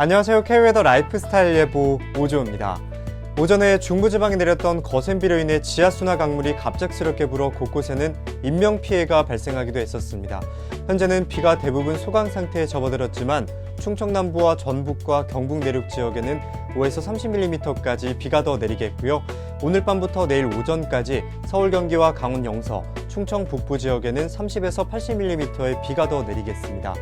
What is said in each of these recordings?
안녕하세요. K웨더 라이프스타일 예보 오조입니다. 오전에 중부지방에 내렸던 거센 비로 인해 지하수나 강물이 갑작스럽게 불어 곳곳에는 인명피해가 발생하기도 했었습니다. 현재는 비가 대부분 소강 상태에 접어들었지만 충청 남부와 전북과 경북 내륙 지역에는 5에서 30mm까지 비가 더 내리겠고요. 오늘 밤부터 내일 오전까지 서울 경기와 강원 영서, 충청 북부 지역에는 30에서 80mm의 비가 더 내리겠습니다.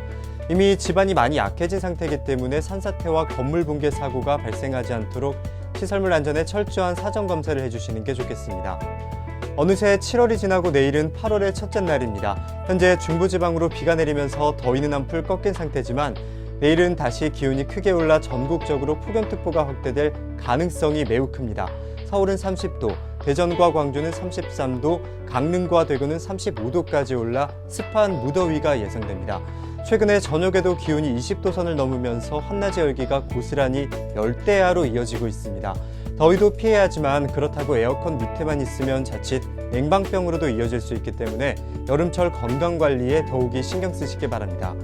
이미 집안이 많이 약해진 상태이기 때문에 산사태와 건물 붕괴 사고가 발생하지 않도록 시설물 안전에 철저한 사전 검사를 해주시는 게 좋겠습니다. 어느새 7월이 지나고 내일은 8월의 첫째 날입니다. 현재 중부지방으로 비가 내리면서 더위는 한풀 꺾인 상태지만 내일은 다시 기온이 크게 올라 전국적으로 폭염특보가 확대될 가능성이 매우 큽니다. 서울은 30도, 대전과 광주는 33도, 강릉과 대구는 35도까지 올라 습한 무더위가 예상됩니다. 최근에 저녁에도 기온이 20도 선을 넘으면서 한낮의 열기가 고스란히 열대야로 이어지고 있습니다. 더위도 피해야 하지만 그렇다고 에어컨 밑에만 있으면 자칫 냉방병으로도 이어질 수 있기 때문에 여름철 건강 관리에 더욱이 신경 쓰시기 바랍니다.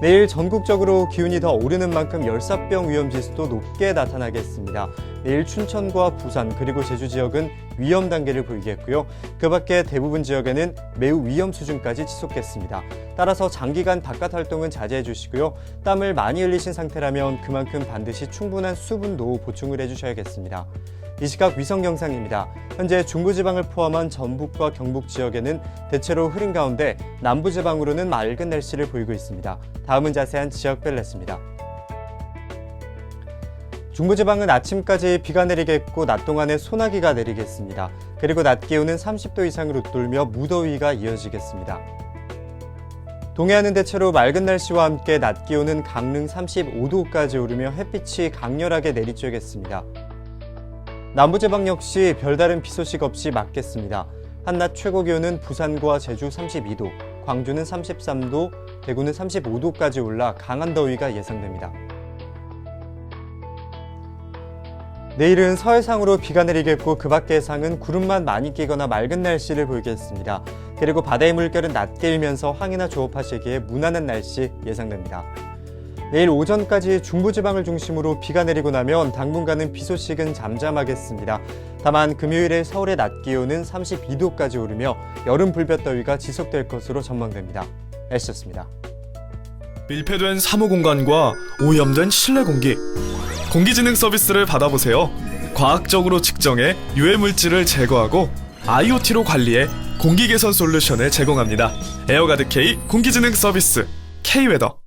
내일 전국적으로 기온이 더 오르는 만큼 열사병 위험 지수도 높게 나타나겠습니다. 내일 춘천과 부산 그리고 제주 지역은 위험 단계를 보이겠고요. 그 밖에 대부분 지역에는 매우 위험 수준까지 지속겠습니다. 따라서 장기간 바깥 활동은 자제해 주시고요. 땀을 많이 흘리신 상태라면 그만큼 반드시 충분한 수분도 보충을 해 주셔야겠습니다. 이 시각 위성 영상입니다. 현재 중부지방을 포함한 전북과 경북 지역에는 대체로 흐린 가운데 남부지방으로는 맑은 날씨를 보이고 있습니다. 다음은 자세한 지역별 날씨입니다. 중부지방은 아침까지 비가 내리겠고 낮 동안에 소나기가 내리겠습니다. 그리고 낮 기온은 30도 이상으로 돌며 무더위가 이어지겠습니다. 동해안은 대체로 맑은 날씨와 함께 낮 기온은 강릉 35도까지 오르며 햇빛이 강렬하게 내리쬐겠습니다. 남부지방 역시 별다른 비 소식 없이 맞겠습니다. 한낮 최고 기온은 부산과 제주 32도, 광주는 33도, 대구는 35도까지 올라 강한 더위가 예상됩니다. 내일은 서해상으로 비가 내리겠고 그 밖의 해상은 구름만 많이 끼거나 맑은 날씨를 보이겠습니다. 그리고 바다의 물결은 낮게 일면서 항해나 조업하시기에 무난한 날씨 예상됩니다. 내일 오전까지 중부지방을 중심으로 비가 내리고 나면 당분간은 비 소식은 잠잠하겠습니다. 다만 금요일에 서울의 낮 기온은 32도까지 오르며 여름 불볕더위가 지속될 것으로 전망됩니다. 날씨였습니다. 밀폐된 사무 공간과 오염된 실내 공기, 공기진흥 서비스를 받아보세요. 과학적으로 측정해 유해 물질을 제거하고 IoT로 관리해 공기 개선 솔루션을 제공합니다. 에어가드 K 공기진흥 서비스 K웨더